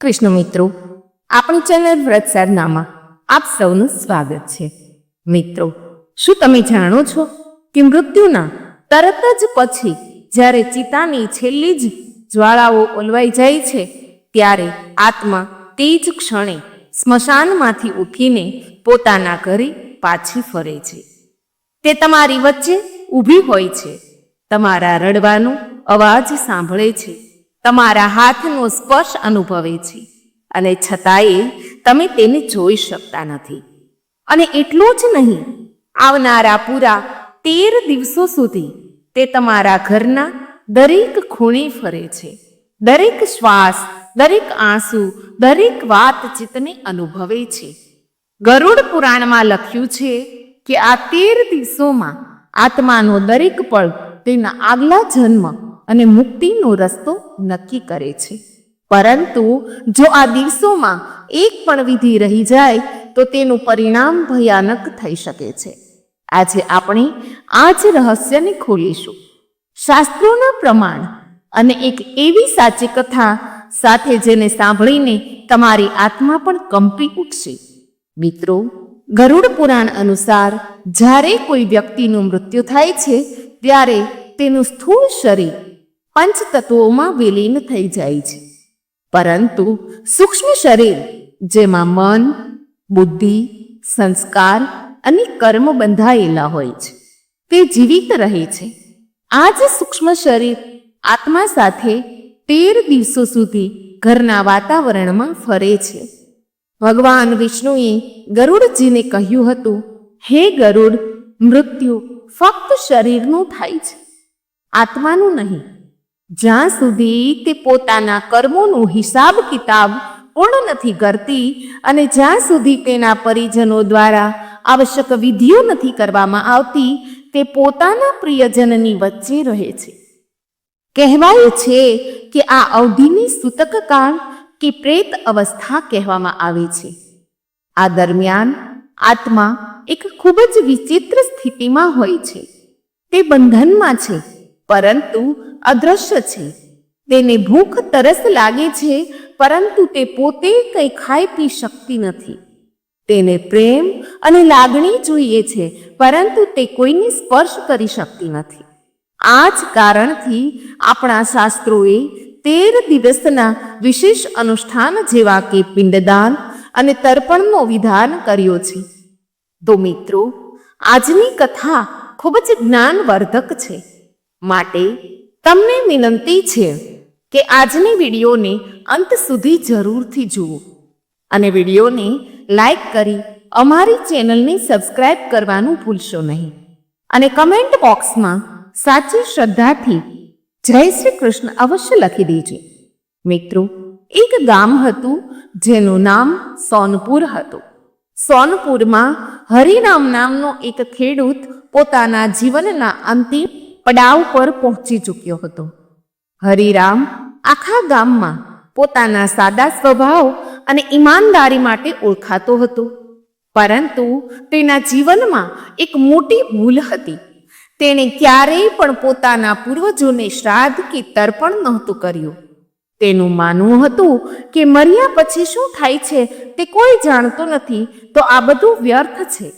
કૃષ્ણ મિત્રો, આપણી ચેનલ વ્રત સારનામાં આપ સૌનું સ્વાગત છે. મિત્રો, શું તમે જાણો છો કે મૃત્યુના તરત જ પછી જ્યારે ચિતાની છેલ્લી જ જ્વાળાઓ ઓલવાઈ જાય છે, ત્યારે આત્મા તે જ ક્ષણે સ્મશાનમાંથી ઉઠીને પોતાના ઘરે પાછી ફરે છે. તે તમારી વચ્ચે ઊભી હોય છે. તમારા રડવાનો અવાજ સાંભળે છે. તમારા હાથનો સ્પર્શ અનુભવે છે. અને છતાંય તમે તેને જોઈ શકતા નથી. અને એટલું જ નહીં, આવનારા પૂરા તેર દિવસો સુધી તે તમારા ઘરના દરેક ખૂણે ફરે છે. દરેક શ્વાસ, દરેક આંસુ, દરેક વાતચીતને અનુભવે છે. ગરુડ પુરાણમાં લખ્યું છે કે આ તેર દિવસોમાં આત્માનો દરેક પળ તેના આગલા જન્મ અને મુક્તિનો રસ્તો નક્કી કરે છે. પરંતુ જો આ દિવસોમાં એક પણ વિધિ રહી જાય, તો તેનું પરિણામ ભયાનક થઈ શકે છે. આજે આપણે આ જ રહસ્યને ખોલીશું. શાસ્ત્રોના પ્રમાણ અને એક એવી સાચી કથા સાથે જેને સાંભળીને તમારી આત્મા પણ કંપી ઉઠશે. મિત્રો, ગરુડ પુરાણ અનુસાર જ્યારે કોઈ વ્યક્તિનું મૃત્યુ થાય છે, ત્યારે તેનું સ્થૂળ શરીર પંચતત્વોમાં વિલીન થઈ જાય છે. પરંતુ સૂક્ષ્મ શરીર, જેમાં મન, બુદ્ધિ, સંસ્કાર અને કર્મ બંધાયેલા હોય છે, તે જીવિત રહે છે. આ જ સૂક્ષ્મ શરીર આત્મા સાથે તેર દિવસો સુધી ઘરના વાતાવરણમાં ફરે છે. ભગવાન વિષ્ણુએ ગરુડજીને કહ્યું હતું, હે ગરુડ, મૃત્યુ ફક્ત શરીરનું થાય છે, આત્માનું નહીં જ્યાં સુધી તે પોતાના કર્મોનું હિસાબ કિતાબ પૂર્ણ નથી કરતી અને જ્યાં સુધી તેના પરિજનો દ્વારા આવશ્યક વિધિઓ નથી કરવામાં આવતી, તે પોતાના પ્રિયજનની વચ્ચે રહે છે. કહેવાય છે કે આ અવધિની સૂતક કાળ કે પ્રેત અવસ્થા કહેવામાં આવે છે. આ દરમિયાન આત્મા એક ખૂબ જ વિચિત્ર સ્થિતિમાં હોય છે. તે બંધનમાં છે. પરંતુ અદ્રશ્ય છે. તેને ભૂખ તરસ લાગે છે, પરંતુ તે પોતે કંઈ ખાઈ પી શકતી નથી. તેને પ્રેમ અને લાગણી જોઈએ છે, પરંતુ તે કોઈને સ્પર્શ કરી શકતી નથી. આ જ કારણથી આપણા શાસ્ત્રોએ તેર દિવસના વિશેષ અનુષ્ઠાન જેવા કે પિંડદાન અને તર્પણનો વિધાન કર્યો છે. તો મિત્રો, આજની કથા ખૂબ જ જ્ઞાનવર્ધક છે. માટે તમને વિનંતી છે કે આજની વિડીયોને અંત સુધી જરૂરથી જુઓ અને વિડીયોને લાઈક કરી અમારી ચેનલને સબસ્ક્રાઇબ કરવાનું ભૂલશો નહીં. અને કમેન્ટ બોક્સમાં સાચી શ્રદ્ધાથી જય શ્રી કૃષ્ણ અવશ્ય લખી દેજો. મિત્રો, એક ગામ હતું જેનું નામ સોનપુર હતું. સોનપુરમાં હરિરામ નામનો એક ખેડૂત પોતાના જીવનના અંતિમ પડાવ પર પહોંચી ચૂક્યો હતો. હરિરામ આખા ગામમાં પોતાના સાદા સ્વભાવ અને ઈમાનદારી માટે ઓળખાતો હતો. પરંતુ તેના જીવનમાં એક મોટી ભૂલ હતી. તેણે ક્યારેય પણ પોતાના પૂર્વજોને શ્રાદ્ધ કે તર્પણ નહોતું કર્યું. તેનું માનવું હતું કે મર્યા પછી શું થાય છે તે કોઈ જાણતો નથી, તો આ બધું વ્યર્થ છે.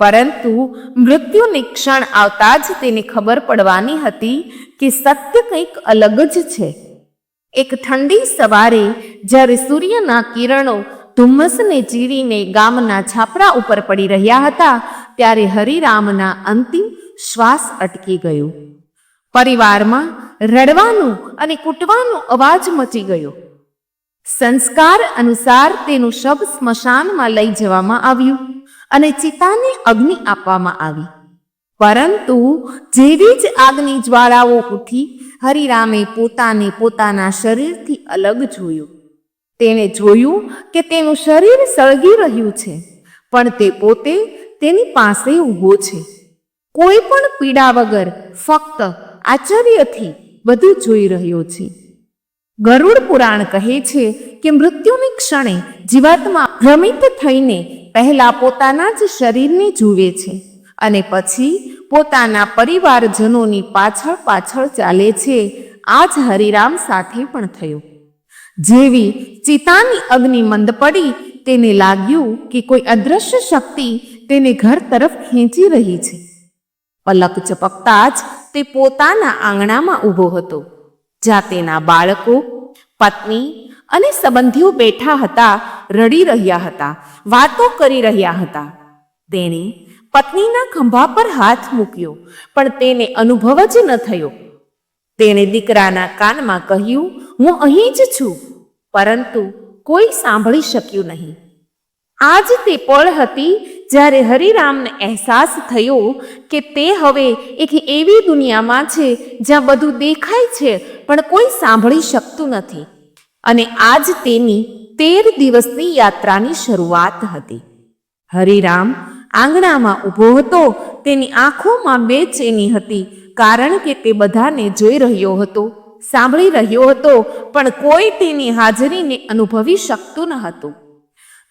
પરંતુ મૃત્યુની ક્ષણ આવતા જ તેને ખબર પડવાની હતી કે સત્ય કંઈક અલગ જ છે. એક ઠંડી સવારે જ્યારે સૂર્યના કિરણો ધુમ્મસને ચીરીને ગામના છાપરા ઉપર પડી રહ્યા હતા, ત્યારે હરિરામના અંતિમ શ્વાસ અટકી ગયો. પરિવારમાં રડવાનું અને કૂટવાનો અવાજ મચી ગયો. સંસ્કાર અનુસાર તેનું શબ સ્મશાનમાં લઈ જવામાં આવ્યું. અને ચિતાને અગ્નિ આપવામાં આવી. પરંતુ જેવી જ આગની જ્વાળાઓ ઉઠી, હરિરામે પોતાને પોતાના શરીરથી અલગ જોયું. તેણે જોયું કે તેનું શરીર સળગી રહ્યું છે, પણ તે પોતે તેની પાસે ઊભો છે. કોઈ પણ પીડા વગર ફક્ત આશ્ચર્યથી બધું જોઈ રહ્યો છે. ગરુડ પુરાણ કહે છે કે મૃત્યુની ક્ષણે જીવાત્મા ભ્રમિત થઈને પહેલા પોતાના જ શરીરને જુએ છે અને પછી પોતાના પરિવારજનોની પાછળ પાછળ ચાલે છે. આ જ હરિરામ સાથે પણ થયું. જેવી ચિતાની અગ્નિ મંદ પડી, તેને લાગ્યું કે કોઈ અદ્રશ્ય શક્તિ તેને ઘર તરફ ખેંચી રહી છે. પલક ચપકતા જ તે પોતાના આંગણામાં ઊભો હતો. જ્યાં તેના બાળકો, પત્ની અને સંબંધીઓ બેઠા હતા, રડી રહ્યા હતા, વાતો કરી રહ્યા હતા. તેણે પત્નીના ખંભા પર હાથ મૂક્યો, પણ તેને અનુભવ જ ન થયો. તેણે દીકરાના કાનમાં કહ્યું, હું અહીં જ છું, પરંતુ કોઈ સાંભળી શક્યું નહીં. આજ તે પળ હતી જ્યારે હરિરામને અહેસાસ થયો કે તે હવે એક એવી દુનિયામાં છે જ્યાં બધું દેખાય છે, પણ કોઈ સાંભળી શકતું નથી. અને આજ તેની તેર દિવસની યાત્રાની શરૂઆત હતી. હરિરામ આંગણામાં ઊભો હતો, તેની આંખોમાં બેચેની હતી, કારણ કે તે બધાને જોઈ રહ્યો હતો, સાંભળી રહ્યો હતો, પણ કોઈ તેની હાજરીને અનુભવી શકતું ન હતું.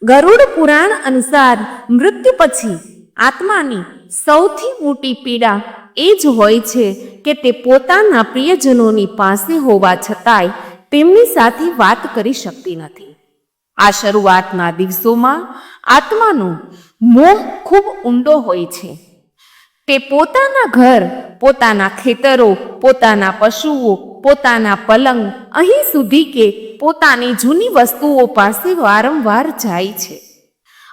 ગરુડ પુરાણ અનુસાર મૃત્યુ પછી આત્માની સૌથી મોટી પીડા એ જ હોય છે કે તે પોતાના પ્રિયજનોની પાસે હોવા છતાંય તેમની સાથે વાત કરી શકતી નથી. આ શરૂઆતના દિવસોમાં આત્માનો મોહ ખૂબ ઊંડો હોય છે. તે પોતાના ઘર, પોતાના ખેતરો, પોતાના પશુઓ પોતાના પલંગ અહીં સુધી કે પોતાની જૂની વસ્તુઓ પાસે વારંવાર જાય છે.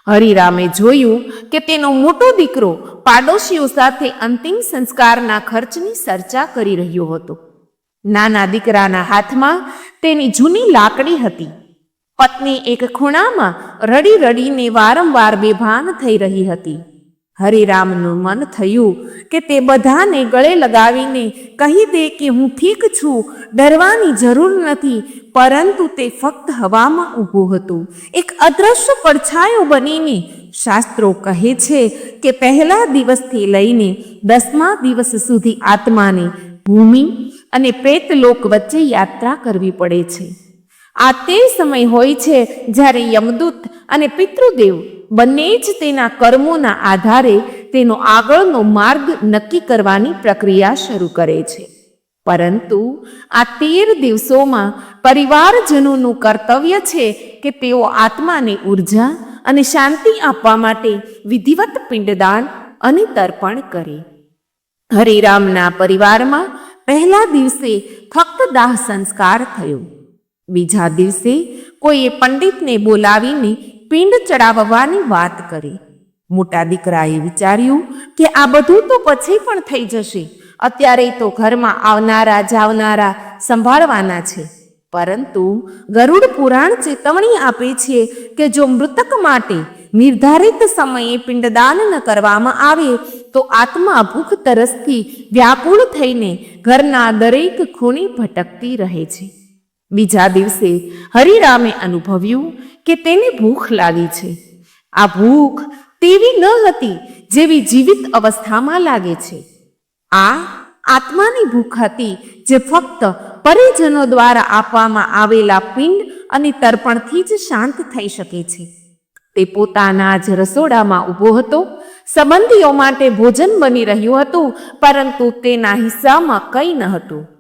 હરિરામે જોયું કે તેનો મોટો દીકરો પાડોશીઓ સાથે અંતિમ સંસ્કારના ખર્ચની ચર્ચા કરી રહ્યો હતો. નાના દીકરાના હાથમાં તેની જૂની લાકડી હતી. પત્ની એક ખૂણામાં રડી રડીને વારંવાર બેભાન થઈ રહી હતી. હરિરામનું મન થયું કે તે બધાને ગળે લગાવીને કહી દે કે હું ઠીક છું, ડરવાની જરૂર નથી, પરંતુ તે ફક્ત હવામાં ઊભું હતું. એક અદ્રશ્ય પડછાયો બનીને શાસ્ત્રો કહે છે કે પહેલા દિવસથી લઈને દસમા દિવસ સુધી આત્માને ભૂમિ અને પ્રેતલોક વચ્ચે યાત્રા કરવી પડે છે. આ તે સમય હોય છે જ્યારે યમદૂત અને પિતૃદેવ બંને જ તેના કર્મોના આધારે તેનો આગળનો માર્ગ નક્કી કરવાની પ્રક્રિયા શરૂ કરે છે. પરંતુ આ તેર દિવસોમાં પરિવારજનોનું કર્તવ્ય છે કે તેઓ આત્માને ઊર્જા અને શાંતિ આપવા માટે વિધિવત પિંડદાન અને તર્પણ કરે. હરિરામના પરિવારમાં પહેલા દિવસે ફક્ત દાહ સંસ્કાર થયો. બીજા દિવસે કોઈએ પંડિતને બોલાવીને પિંડ ચડાવવાની વાત કરી. મોટા દીકરાએ વિચાર્યું કે આ બધું તો પછી પણ થઈ જશે. અત્યારે તો ઘરમાં આવનારા જાવનારા સંભાળવાના છે. પરંતુ ગરુડ પુરાણ ચેતવણી આપે છે કે જો મૃતક માટે નિર્ધારિત સમયે પિંડદાન ન કરવામાં આવે, તો આત્મા ભૂખ તરસથી વ્યાકુળ થઈને ઘરના દરેક ખૂણે ભટકતી રહે છે. બીજા દિવસે હરિરામે અનુભવ્યું કે તેને ભૂખ લાગી છે. આ ભૂખ તેવી ન હતી જેવી જીવિત અવસ્થામાં લાગે છે. આ આત્માની ભૂખ હતી જે ફક્ત પરિજનો દ્વારા આપવામાં આવેલા પિંડ અને તર્પણથી જ શાંત થઈ શકે છે. તે પોતાના જ રસોડામાં ઊભો હતો. સંબંધીઓ માટે ભોજન બની રહ્યું હતું, પરંતુ તેના હિસ્સામાં કંઈ ન હતું.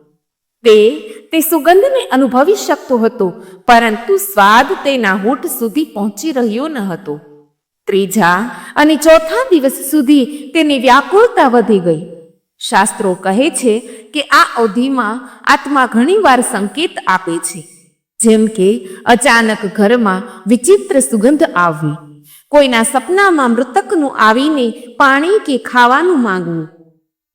તે તે સુગંધને અનુભવી શકતો હતો, પરંતુ સ્વાદ તેના હોઠ સુધી પહોંચી રહ્યો ન હતો. ત્રીજા અને ચોથા દિવસ સુધી તેની વ્યાકુળતા વધી ગઈ. શાસ્ત્રો કહે છે કે આ અવધિમાં આત્મા ઘણીવાર સંકેત આપે છે. જેમ કે, અચાનક ઘરમાં વિચિત્ર સુગંધ આવવી, કોઈના સપનામાં મૃતકનું આવીને પાણી કે ખાવાનું માંગવું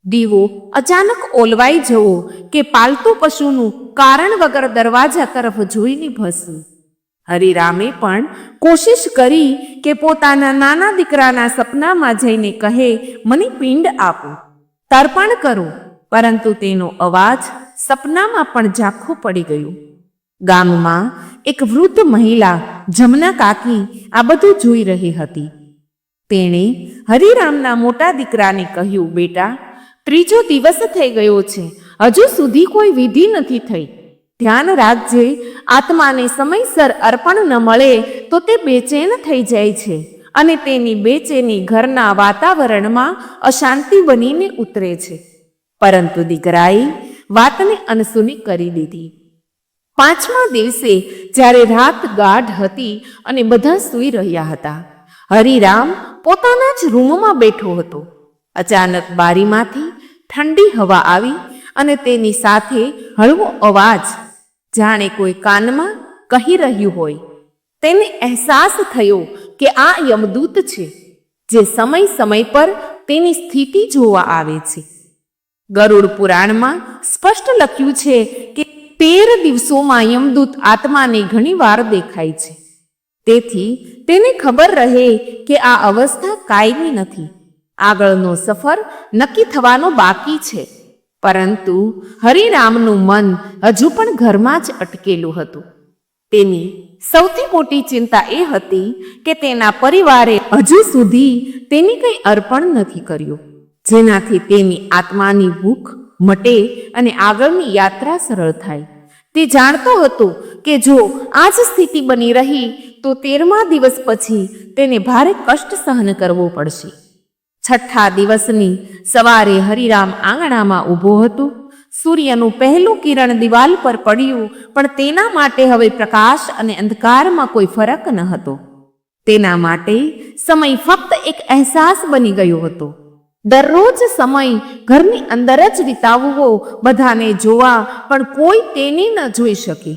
દીવો અચાનક ઓલવાઈ જવો કે પાલતુ પશુનું કારણ વગર દરવાજા તરફ જોઈને ભસવું હરિરામે પણ કોશિશ કરી કે પોતાના નાના દીકરાના સપનામાં જઈને કહે, મને પિંડ આપો, તર્પણ કરો. પરંતુ તેનો અવાજ સપનામાં પણ ઝાંખું પડી ગયું. ગામમાં એક વૃદ્ધ મહિલા જમના કાકી આ બધું જોઈ રહી હતી. તેણે હરિરામના મોટા દીકરાને કહ્યું, બેટા ત્રીજો દિવસ થઈ ગયો છે. હજુ સુધી કોઈ વિધિ નથી થઈ. ધ્યાન રાખજે, આત્માને સમયસર અર્પણ ન મળે તો તે બેચેન થઈ જાય છે અને તેની બેચેની ઘરના વાતાવરણમાં અશાંતિ બનીને ઉતરે છે. પરંતુ દીકરાએ વાતને અનસુની કરી દીધી. પાંચમા દિવસે જ્યારે રાત ગાઢ હતી અને બધા સૂઈ રહ્યા હતા, હરિરામ પોતાના જ રૂમમાં બેઠો હતો. અચાનક બારીમાંથી ઠંડી હવા આવી અને તેની સાથે હળવો અવાજ. જાણે કોઈ કાનમાં કહી રહ્યું હોય. તેને અહેસાસ થયો કે આ યમદૂત છે, જે સમય સમય પર તેની સ્થિતિ જોવા આવે છે. ગરુડ પુરાણમાં સ્પષ્ટ લખ્યું છે કે તેર દિવસોમાં યમદૂત આત્માને ઘણી વાર દેખાય છે. તેથી તેને ખબર રહે કે આ અવસ્થા કાયમી નથી. આગળનો સફર નક્કી થવાનો બાકી છે. પરંતુ હરિરામનું મન હજુ પણ ઘરમાં જ અટકેલું હતું. તેની સૌથી મોટી ચિંતા એ હતી કે તેના પરિવારે હજુ સુધી તેની કંઈ અર્પણ નથી કર્યું. જેનાથી તેની આત્માની ભૂખ મટે અને આગળની યાત્રા સરળ થાય. તે જાણતો હતો કે જો આ જ સ્થિતિ બની રહી, તો તેરમા દિવસ પછી તેને ભારે કષ્ટ સહન કરવો પડશે. છઠ્ઠા દિવસની સવારે હરિરામ આંગણામાં ઊભો હતો. સૂર્યનું પહેલું કિરણ દિવાલ પર પડ્યું, પણ તેના માટે હવે પ્રકાશ અને અંધકારમાં કોઈ ફરક ન હતો. તેના માટે સમય ફક્ત એક અહેસાસ બની ગયો હતો. દરરોજ સમય ઘરની અંદર જ વિતાવવો બધાને જોવા પણ કોઈ તેને ન જોઈ શકે.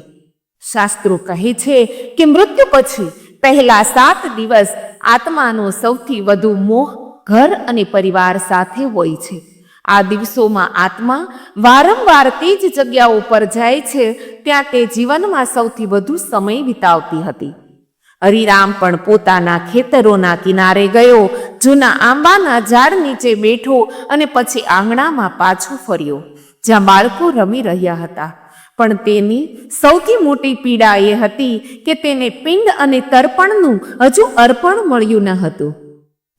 શાસ્ત્રો કહે છે કે મૃત્યુ પછી પહેલા સાત દિવસ આત્માનો સૌથી વધુ મોહ ઘર અને પરિવાર સાથે હોય છે. આ દિવસોમાં આત્મા વારંવાર તે જ જગ્યાઓ પર જાય છે, ત્યાં તે જીવનમાં સૌથી વધુ સમય વિતાવતી હતી. હરિરામ પણ પોતાના ખેતરોના કિનારે ગયો, જૂના આંબાના ઝાડ નીચે બેઠો અને પછી આંગણામાં પાછો ફર્યો, જ્યાં બાળકો રમી રહ્યા હતા. પણ તેની સૌથી મોટી પીડા એ હતી કે તેને પિંડ અને તર્પણનું હજુ અર્પણ મળ્યું ન હતું.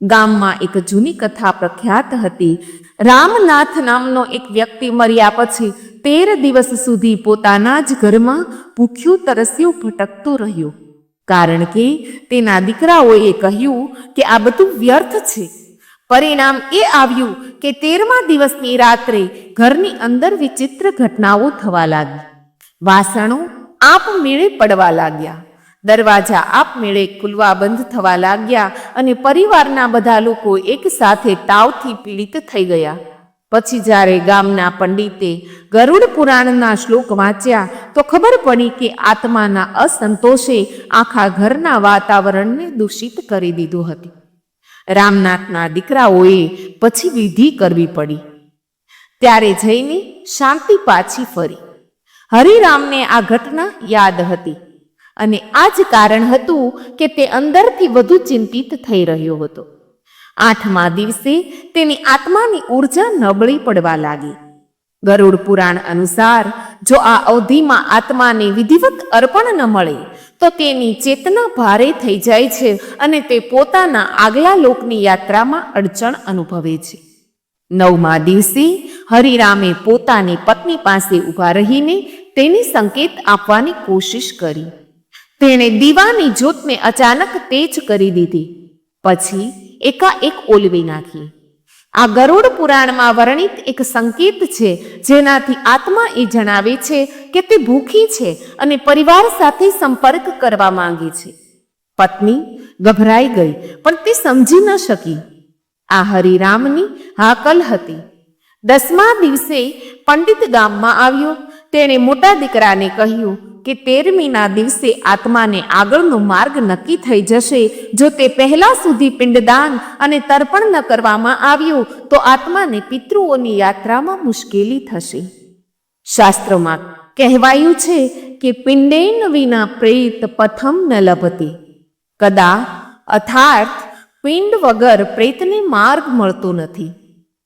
ગામમાં એક જૂની કથા પ્રખ્યાત હતી. રામનાથ નામનો એક વ્યક્તિ મર્યા પછી તેર દિવસ સુધી પોતાના જ ઘરમાં ભૂખ્યું તરસ્યું ભટકતો રહ્યો. કારણ કે તેના દીકરાઓએ કહ્યું કે આ બધું વ્યર્થ છે. પરિણામ એ આવ્યું કે તેરમા દિવસની રાત્રે ઘરની અંદર વિચિત્ર ઘટનાઓ થવા લાગી. વાસણો આપમેળે પડવા લાગ્યા. દરવાજા આપમેળે ખુલવા બંધ થવા લાગ્યા અને પરિવારના બધા લોકો એકસાથે તાવથી પીડિત થઈ ગયા. પછી જ્યારે ગામના પંડિતે ગરુડ પુરાણના શ્લોક વાંચ્યા, તો ખબર પડી કે આત્માના અસંતોષે આખા ઘરના વાતાવરણને દૂષિત કરી દીધું હતું. રામનાથના દીકરાઓએ પછી વિધિ કરવી પડી. ત્યારે જઈને શાંતિ પાછી ફરી. હરિરામને આ ઘટના યાદ હતી. અને આ જ કારણ હતું કે તે અંદરથી વધુ ચિંતિત થઈ રહ્યો હતો. આઠમા દિવસે તેની આત્માની ઊર્જા નબળી પડવા લાગી. ગરુડ પુરાણ અનુસાર, જો આ અવધિમાં આત્માને વિધિવત અર્પણ ન મળે, તો તેની ચેતના ભારે થઈ જાય છે અને તે પોતાના આગલા લોકની યાત્રામાં અડચણ અનુભવે છે. નવમા દિવસે હરિરામે પોતાની પત્ની પાસે ઊભા રહીને તેને સંકેત આપવાની કોશિશ કરી. તેણે દીવાની જ્યોતને અચાનક તેજ કરી દીધી. પછી એકાએક ઓલવી નાખી. આ ગરુડ પુરાણમાં વર્ણિત એક સંકેત છે, જેનાથી આત્મા એ જણાવે છે કે તે ભૂખી છે અને પરિવાર સાથે સંપર્ક કરવા માંગે છે. પત્ની ગભરાઈ ગઈ, પણ તે સમજી ન શકી. આ હરિરામની હાકલ હતી. દસમા દિવસે પંડિત ગામમાં આવ્યો તેણે મોટા દીકરાને કહ્યું કે તેરમીના દિવસે આત્માને આગળનો માર્ગ નક્કી થઈ જશે. જો તે પહેલા સુધી પિંડદાન અને તર્પણ ન કરવામાં આવ્યું, તો આત્માને પિતૃઓની યાત્રામાં મુશ્કેલી થશે. શાસ્ત્રોમાં કહેવાયું છે કે પિંડેન વિના પ્રેત પથમ ન લભતે. કદા અર્થાત પિંડ વગર પ્રેતને માર્ગ મળતો નથી.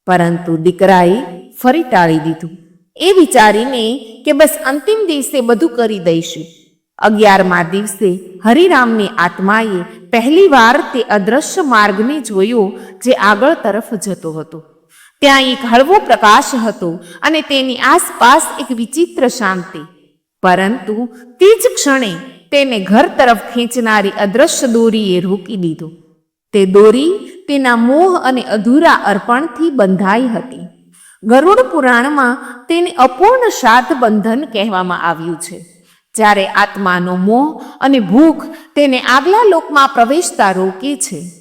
પરંતુ દીકરાએ ફરી ટાળી દીધું. એ વિચારીને કે બસ અંતિમ દિવસે બધું કરી દઈશું. અગિયારમા દિવસે હરિરામની આત્માએ પહેલીવાર તે અદ્રશ્ય માર્ગને જોયો જે આગળ તરફ જતો હતો. ત્યાં એક હળવો પ્રકાશ હતો અને તેની આસપાસ એક વિચિત્ર શાંતિ. પરંતુ તે જ ક્ષણે તેને ઘર તરફ ખેંચનારી અદ્રશ્ય દોરીએ રોકી દીધો. તે દોરી તેના મોહ અને અધૂરા અર્પણથી બંધાઈ હતી. ગરુડ પુરાણમાં તેને અપૂર્ણ શ્રાદ્ધ બંધન કહેવામાં આવ્યું છે. જ્યારે આત્માનો મોહ અને ભૂખ તેને આગલા લોકમાં પ્રવેશતા રોકે છે.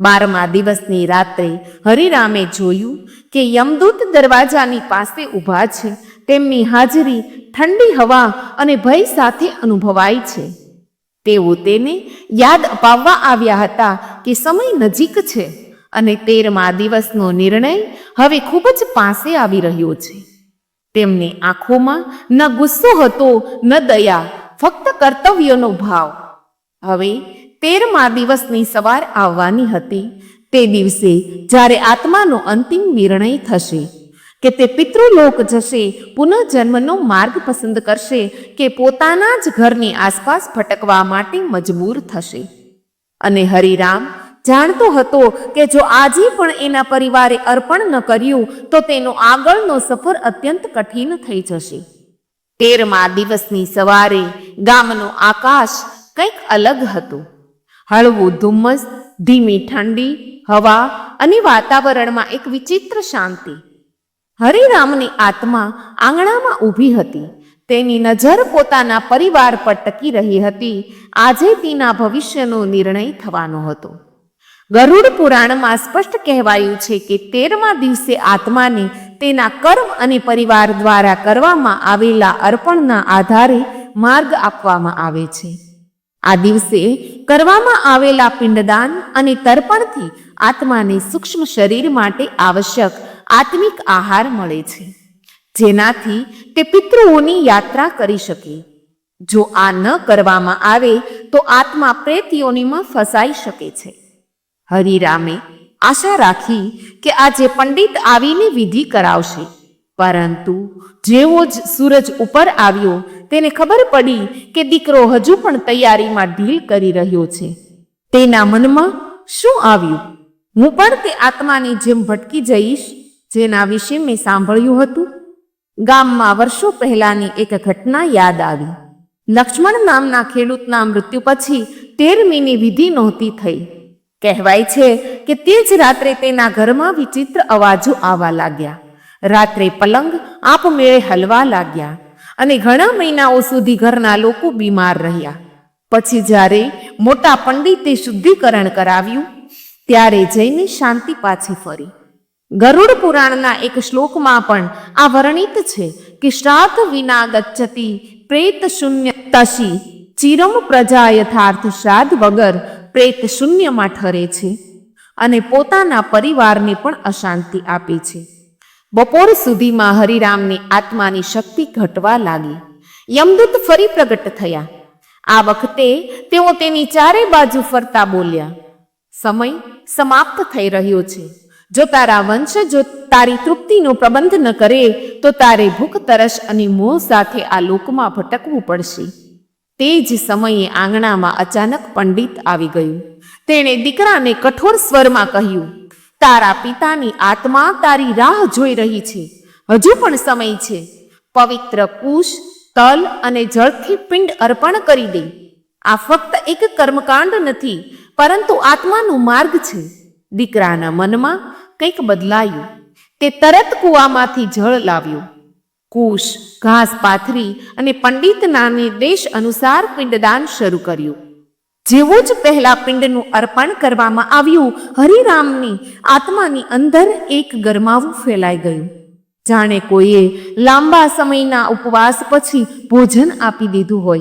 બારમા દિવસની રાત્રે હરિરામે જોયું કે યમદૂત દરવાજાની પાસે ઊભા છે. તેમની હાજરી ઠંડી હવા અને ભય સાથે અનુભવાય છે. તેઓ તેને યાદ અપાવવા આવ્યા હતા કે સમય નજીક છે. અને તેરમા દિવસનો નિર્ણય હવે ખૂબ જ પાસે આવી રહ્યો છે. તેમની આંખોમાં ન ગુસ્સો હતો, ન દયા, ફક્ત કર્તવ્યનો ભાવ. હવે તેરમા દિવસની સવાર આવવાની હતી. તે દિવસે જ્યારે આત્માનો અંતિમ નિર્ણય થશે, કે તે પિતૃલોક જશે, પુનઃજન્મનો માર્ગ પસંદ કરશે, કે પોતાના જ ઘરની આસપાસ ભટકવા માટે મજબૂર થશે. અને હરિરામ જાણતો હતો કે જો આજે પણ એના પરિવારે અર્પણ ન કર્યું, તો તેનો આગળનો સફર અત્યંત કઠિન થઈ જશે. તેરમા દિવસની સવારે ગામનો આકાશ કંઈક અલગ હતું. હળવું ધુમ્મસ, ધીમી ઠંડી, હવા અને વાતાવરણમાં એક વિચિત્ર શાંતિ. હરિરામની આત્મા આંગણામાં ઊભી હતી. તેની નજર પોતાના પરિવાર પર ટકી રહી હતી. આજે તેના ભવિષ્યનો નિર્ણય થવાનો હતો. ગરુડ પુરાણમાં સ્પષ્ટ કહેવાયું છે કે તેરમા દિવસે આત્માને તેના કર્મ અને પરિવાર દ્વારા કરવામાં આવેલા અર્પણના આધારે માર્ગ આપવામાં આવે છે. આ દિવસે કરવામાં આવેલા પિંડદાન અને તર્પણથી આત્માને સૂક્ષ્મ શરીર માટે આવશ્યક આત્મિક આહાર મળે છે. જેનાથી તે પિતૃઓની યાત્રા કરી શકે. જો આ ન કરવામાં આવે તો આત્મા પ્રેતીઓનીમાં ફસાઈ શકે છે. હરિરામે આશા રાખી કે આજે પંડિત આવીને વિધિ કરાવશે. પરંતુ જેવો જ સૂરજ ઉપર આવ્યો, તેને ખબર પડી કે દીકરો હજુ પણ તૈયારીમાં ઢીલ કરી રહ્યો છે. તેના મનમાં શું આવ્યું? હું પણ તે આત્માની જેમ ભટકી જઈશ, જેના વિશે મેં સાંભળ્યું હતું. ગામમાં વર્ષો પહેલાની એક ઘટના યાદ આવી. લક્ષ્મણ નામના ખેડૂતના મૃત્યુ પછી તેરમીની વિધિ નહોતી થઈ. કહેવાય છે કે તે જ રાત્રે તેના ઘરમાં વિચિત્ર અવાજો આવવા લાગ્યા. રાત્રે પલંગ આપમેળે હલવા લાગ્યા અને ઘણા મહિનાઓ સુધી ઘરના લોકો બીમાર રહ્યા. પછી જ્યારે મોટા પંડિતે શુદ્ધિકરણ કરાવ્યું, ત્યારે જઈને શાંતિ પાછી ફરી. ગરુડ પુરાણના એક શ્લોકમાં પણ આ વર્ણિત છે કે શ્રાદ્ધ વિના ગચ્છતી પ્રેત શૂન્ય તશી ચિરમ પ્રજા યથાર્થ શ્રાદ્ધ વગર પ્રેત શૂન્યમાં ઠરે છે અને પોતાના પરિવારને પણ અશાંતિ આપે છે. બપોર સુધીમાં હરિરામની આત્માની શક્તિ ઘટવા લાગી. યમદૂત ફરી પ્રગટ થયા. આ વખતે તેઓ તેની ચારે બાજુ ફરતા બોલ્યા, સમય સમાપ્ત થઈ રહ્યો છે. જો તારા વંશ જો તારી તૃપ્તિનો પ્રબંધ ન કરે, તો તારે ભૂખ, તરસ અને મોહ સાથે આ લોકમાં ભટકવું પડશે. તે જ સમયે આંગણામાં અચાનક પંડિત આવી ગયું. તેણે દીકરાને કઠોર સ્વરમાં કહ્યું, તારા પિતાની આત્મા તારી રાહ જોઈ રહી છે. હજુ પણ સમય છે. પવિત્ર કુશ, તલ અને જળથી પિંડ અર્પણ કરી દે. આ ફક્ત એક કર્મકાંડ નથી, પરંતુ આત્માનું માર્ગ છે. દીકરાના મનમાં કંઈક બદલાયું. તે તરત કૂવામાંથી જળ લાવ્યો. કુશ, ઘાસ પાથરી અને પંડિતના નિર્દેશ અનુસાર પિંડદાન શરૂ કર્યું. જેવું જ પહેલા પિંડનું અર્પણ કરવામાં આવ્યું, હરિરામની આત્માની અંદર એક ગરમાવું ફેલાઈ ગયું. જાણે કોઈએ લાંબા સમયના ઉપવાસ પછી ભોજન આપી દીધું હોય.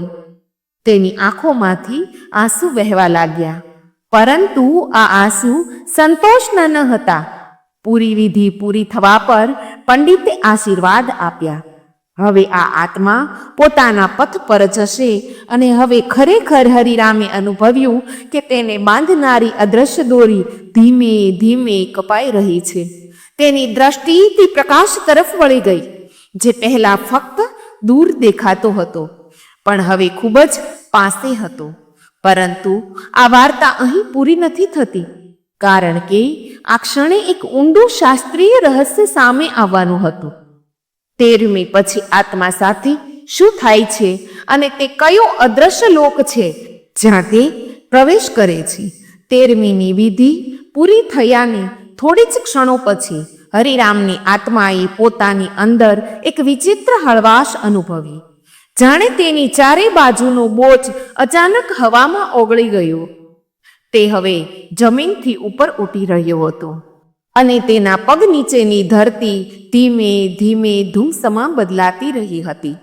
તેની આંખોમાંથી આંસુ વહેવા લાગ્યા. પરંતુ આ આંસુ સંતોષના ન હતા. પૂરી વિધિ પૂરી થવા પર પંડિતે આશીર્વાદ આપ્યા. હવે આ આત્મા પોતાના પથ પર જશે અને હવે ખરેખર હરિરામે અનુભવ્યું કે તેને બાંધનારી અદ્રશ્ય દોરી ધીમે ધીમે કપાઈ રહી છે. તેની દ્રષ્ટિ તે પ્રકાશ તરફ વળી ગઈ, જે પહેલા ફક્ત દૂર દેખાતો હતો, પણ હવે ખૂબ જ પાસે હતો. પરંતુ આ વાર્તા અહીં પૂરી નથી થતી. કારણ કે આ ક્ષણે એક ઊંડું શાસ્ત્રીય રહસ્ય સામે આવવાનું હતું. તેરમી પછી આત્મા સાથે શું થાય છે અને તે કયો અદ્રશ્ય લોક છે જ્યાં તે પ્રવેશ કરે છે? તેરમીની વિધિ પૂરી થયાની થોડી જ ક્ષણો પછી હરિરામની આત્માએ પોતાની અંદર એક વિચિત્ર હળવાશ અનુભવી. જાણે તેની ચારે બાજુનો બોજ અચાનક હવામાં ઓગળી ગયો. તે હવે જમીનથી ઉપર ઉઠી રહ્યો હતો અને તેના પગ નીચેની ધરતી ધીમે ધીમે ધૂમસમાં બદલાતી રહી હતી.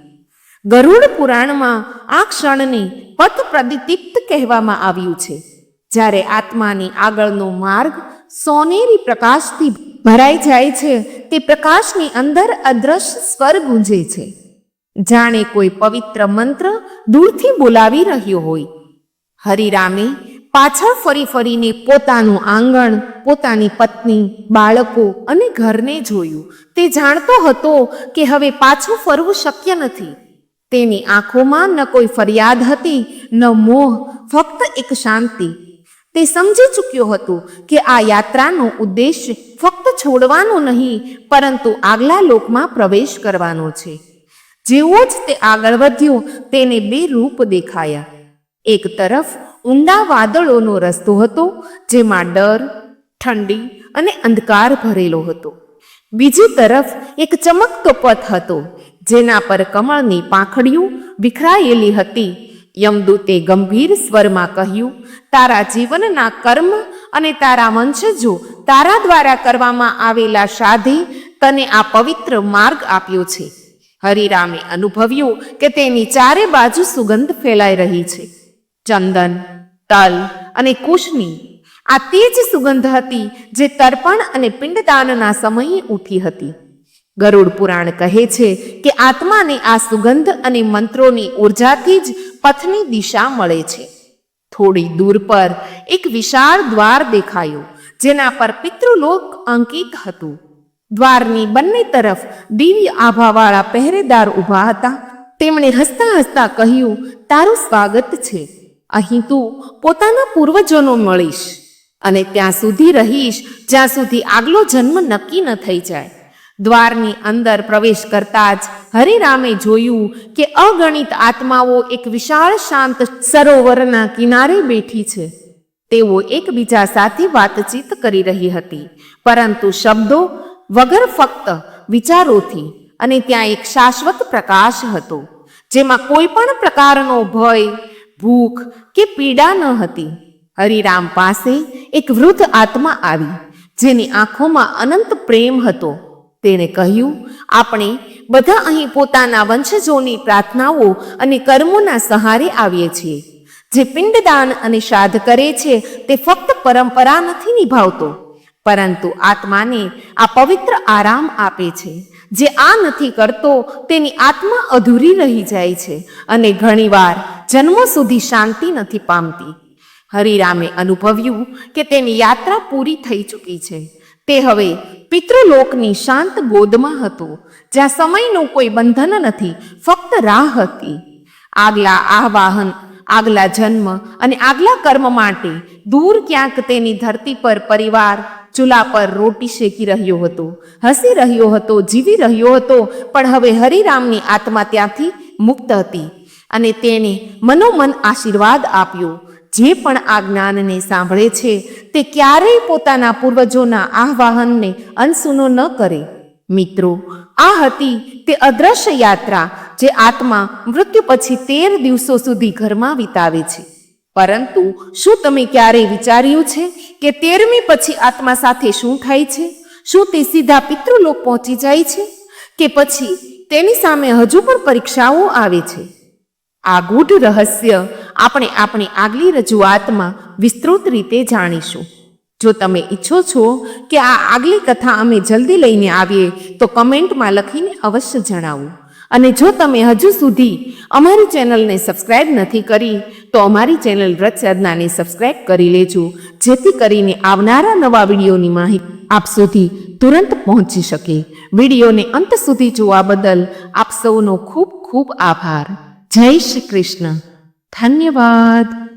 ગરુડ પુરાણમાં આ ક્ષણને પથ પ્રદીપ્ત કહેવામાં આવ્યું છે. જ્યારે આત્માની આગળનો માર્ગ સોનેરી પ્રકાશથી ભરાઈ જાય છે, તે પ્રકાશની અંદર અદ્રશ્ય સ્વર ગુંજે છે. જાણે કોઈ પવિત્ર મંત્ર દૂરથી બોલાવી રહ્યો હોય. હરિરામે પાછળ ફરી ફરીને પોતાનું આંગણ, પોતાની પત્ની, બાળકો અને ઘરને જોયું. તે જાણતો હતો કે હવે પાછું ફરવું શક્ય નથી. તેની આંખોમાં ન કોઈ ફરિયાદ હતી, ન મોહ, ફક્ત એક શાંતિ. તે સમજી ચૂક્યો હતો કે આ યાત્રાનો ઉદ્દેશ ફક્ત છોડવાનો નહીં, પરંતુ આગલા લોકમાં પ્રવેશ કરવાનો છે. જેવો જ તે આગળ વધ્યો, તેને બે રૂપ દેખાયા. એક તરફ ઊંડા વાદળોનો રસ્તો હતો, જેમાં ડર, ઠંડી અને અંધકાર ભરેલો હતો. બીજી તરફ એક ચમકતો પથ હતો, જેના પર કમળની પાંખડીઓ વિખરાયેલી હતી. યમદૂતે ગંભીર સ્વરમાં કહ્યું, તારા જીવનના કર્મ અને તારા વંશજો તારા દ્વારા કરવામાં આવેલા સાધે તને આ પવિત્ર માર્ગ આપ્યો છે. હરિરામે અનુભવ્યું કે તેની ચારે બાજુ સુગંધ ફેલાઈ રહી છે. ચંદન, તલ અને કુશની. આ તે જ સુગંધ હતી જે તર્પણ અને પિંડદાનના સમયે ઉઠી હતી. ગરુડ પુરાણ કહે છે કે આત્માને આ સુગંધ અને મંત્રોની ઉર્જાથી જ પથની દિશા મળે છે. થોડી દૂર પર એક વિશાળ દ્વાર દેખાયું, જેના પર પિતૃલોક અંકિત હતું. દ્વારની બંને તરફ દિવ્ય આભાવાળા પહેરેદાર ઊભા હતા. તેમણે હસતા હસતા કહ્યું, તારું સ્વાગત છે. અહીં તું પોતાના પૂર્વજોનો મળીશ અને ત્યાં સુધી રહીશ, જ્યાં સુધી આગલો જન્મ નક્કી ન થઈ જાય. દ્વારની અંદર પ્રવેશ કરતા જ હરિરામે જોયું કે અગણિત આત્માઓ એક વિશાળ શાંત સરોવરના કિનારે બેઠી છે. તેઓ એકબીજા સાથે વાતચીત કરી રહી હતી, પરંતુ શબ્દો વગર ફક્ત વિચારોથી અને ત્યાં એક શાશ્વત પ્રકાશ હતો, જેમાં કોઈ પણ પ્રકારનો ભય ભૂખ કે પીડા ન હતી. હરિરામ પાસે એક વૃદ્ધ આત્મા આવી, જેની આંખોમાં અનંત પ્રેમ હતો. તેણે કહ્યું, આપણે બધા અહીં પોતાના વંશજોની પ્રાર્થનાઓ અને કર્મોના સહારે આવીએ છીએ. જે પિંડદાન અને શ્રાદ્ધ કરે છે, તે ફક્ત પરંપરા નથી નિભાવતો. પરંતુ આત્માને આ પવિત્ર આરામ આપે છે. જે આ નથી કરતો તેની આત્મા અધૂરી રહી જાય છે અને ઘણીવાર જન્મો સુધી શાંતિ નથી પામતી. હરિરામે અનુભવ્યું કે તેની યાત્રા પૂરી થઈ ચૂકી છે. તે હવે પિતૃલોકની શાંત ગોદમાં હતો, જ્યાં સમયનું કોઈ બંધન નથી, ફક્ત રાહ હતી. આગલા આહવાહન, આગલા જન્મ અને આગલા કર્મ માટે દૂર ક્યાંક તેની ધરતી પર પરિવાર ચૂલા પર રોટી શેકી રહ્યો હતો, હસી રહ્યો હતો, જીવી રહ્યો હતો, પણ હવે હરિરામની આત્મા ત્યાંથી મુક્ત હતી અને તેણે મનોમન આશીર્વાદ આપ્યો. જે પણ આ જ્ઞાનને સાંભળે છે, તે ક્યારેય પોતાના પૂર્વજોના આહવાહનને અનસુનો ન કરે. મિત્રો, આ હતી તે અદ્રશ્ય યાત્રા જે આત્મા મૃત્યુ પછી તેર દિવસો સુધી ઘરમાં વિતાવે છે. પરંતુ શું તમે ક્યારેય વિચાર્યું છે કે તેરમી પછી આત્મા સાથે શું થાય છે? શું તે સીધા પિતૃલોક પહોંચી જાય છે? કે પછી તેની સામે હજુ પણ પરીક્ષાઓ આવે છે? આ ગૂઢ રહસ્ય આપણે આપણી આગલી રજૂઆતમાં વિસ્તૃત રીતે જાણીશું. જો તમે ઈચ્છો છો કે આ આગલી કથા અમે જલ્દી લઈને આવીએ, તો કમેન્ટમાં લખીને અવશ્ય જણાવો. અને જો તમે હજુ સુધી અમારી ચેનલને સબસ્ક્રાઇબ નથી કરી, તો અમારી ચેનલ વ્રત સાધનાને સબસ્ક્રાઇબ કરી લેજો, જેથી કરીને આવનારા નવા વિડીયોની માહિતી આપ સુધી તુરંત પહોંચી શકે. વિડીયોને અંત સુધી જોવા બદલ આપ સૌનો ખૂબ ખૂબ આભાર. જય શ્રી કૃષ્ણ. ધન્યવાદ.